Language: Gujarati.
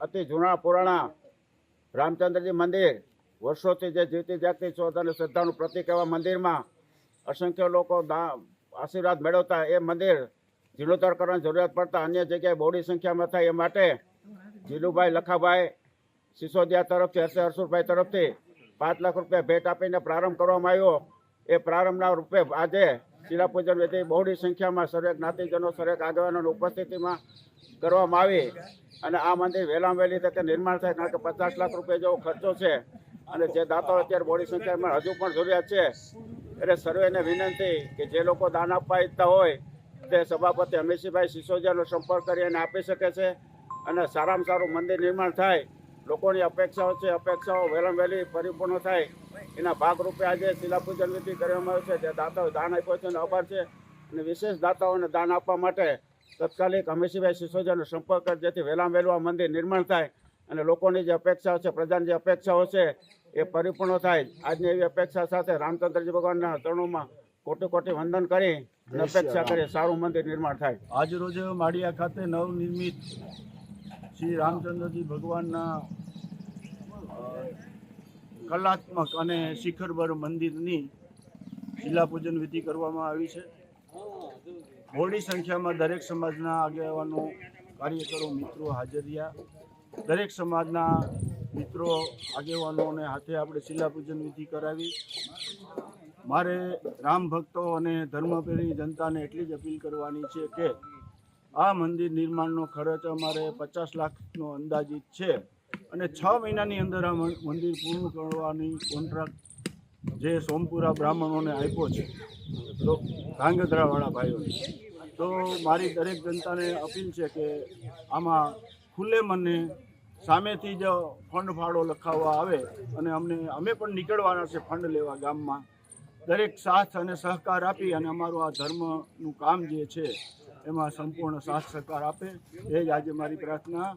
અતિ જૂના, પુરાણા રામચંદ્રજી મંદિર, વર્ષોથી જે જીવતી જાગતી અને શ્રદ્ધાનું પ્રતિક એવા મંદિરમાં અસંખ્ય લોકો આશીર્વાદ મેળવતા એ મંદિર જીર્ણોદ્ધાર કરવાની જરૂરિયાત પડતા અન્ય જગ્યાએ બહોળી સંખ્યામાં થાય એ માટે જીલુભાઈ લખાભાઈ, સિસોદિયા તરફથી હર્ષ હર્ષુભાઈ તરફથી પાંચ લાખ રૂપિયા ભેટ આપીને પ્રારંભ કરવામાં આવ્યો. એ પ્રારંભના રૂપે આજે શિલાપૂજન વિધિ બહોળી સંખ્યામાં સર્વે જ્ઞાતિજનો, સર્વે આગેવાનોની ઉપસ્થિતિમાં કરવામાં આવી અને આ મંદિર વહેલામાં વહેલી તકે નિર્માણ થાય, કારણ કે પચાસ લાખ રૂપિયા જેવો ખર્ચો છે. અને જે દાતાઓ અત્યારે બોડી સંખ્યામાં હજુ પણ જરૂરિયાત છે, એટલે સર્વેને વિનંતી કે જે લોકો દાન આપવા ઈચ્છતા હોય, તે સભાપતિ અમીરસિંહભાઈ સિસોદિયાનો સંપર્ક કરી અને આપી શકે છે. અને સારામાં સારું મંદિર નિર્માણ થાય, લોકોની અપેક્ષાઓ છે, અપેક્ષાઓ વહેલા વહેલી પરિપૂર્ણ થાય. એના ભાગરૂપે આજે શિલાપૂજન વિધિ કરવામાં આવ્યું છે જે દાતાઓ દાન આપ્યો છે એનો આભાર છે. અને વિશેષ દાતાઓને દાન આપવા માટે તત્કાલિક હમીરસિંહભાઈ સિસોદિયાનો સંપર્ક કરી જેથી વહેલામાં વહેલું મંદિર નિર્માણ થાય અને લોકોની જે અપેક્ષાઓ છે પ્રજાની જે અપેક્ષાઓ છે એ પરિપૂર્ણ થાય. આજની એવી અપેક્ષા સાથે રામચંદ્રજી ભગવાનના ચરણોમાં કોટી કોટી વંદન કરી અને અપેક્ષા કરી સારું મંદિર નિર્માણ થાય. આજ રોજ માળિયા ખાતે નવનિર્મિત શ્રી રામચંદ્રજી ભગવાનના કલાત્મક અને શિખરભર મંદિરની શિલાપૂજન વિધિ કરવામાં આવી છે. મોટી સંખ્યામાં દરેક સમાજના આગેવાનો, કાર્યકરો, મિત્રો હાજર રહ્યા. દરેક સમાજના મિત્રો, આગેવાનોને હાથે આપણે શિલાપૂજન વિધિ કરાવી. મારે રામ ભક્તો અને ધર્મપ્રેમી જનતાને એટલી જ અપીલ કરવાની છે કે આ મંદિર નિર્માણનો ખર્ચ અમારે પચાસ લાખનો અંદાજિત છે. અને છ મહિનાની અંદર આ મંદિર પૂર્ણ કરવાની કોન્ટ્રાક્ટ જે સોમપુરા બ્રાહ્મણોને આપ્યો છે, તો ધાંગધ્રાવાળા ભાઈઓને તો મારી દરેક જનતાને અપીલ છે કે આમાં ખુલ્લે મને સામેથી જ ફંડ ફાળો લખાવવા આવે અને અમને, અમે પણ નીકળવાના છે ફંડ લેવા ગામમાં. દરેક સાથ અને સહકાર આપી અને અમારું આ ધર્મનું કામ જે છે, એમાં સંપૂર્ણ સાથ સહકાર આપે. એ જ આજે મારી પ્રાર્થના.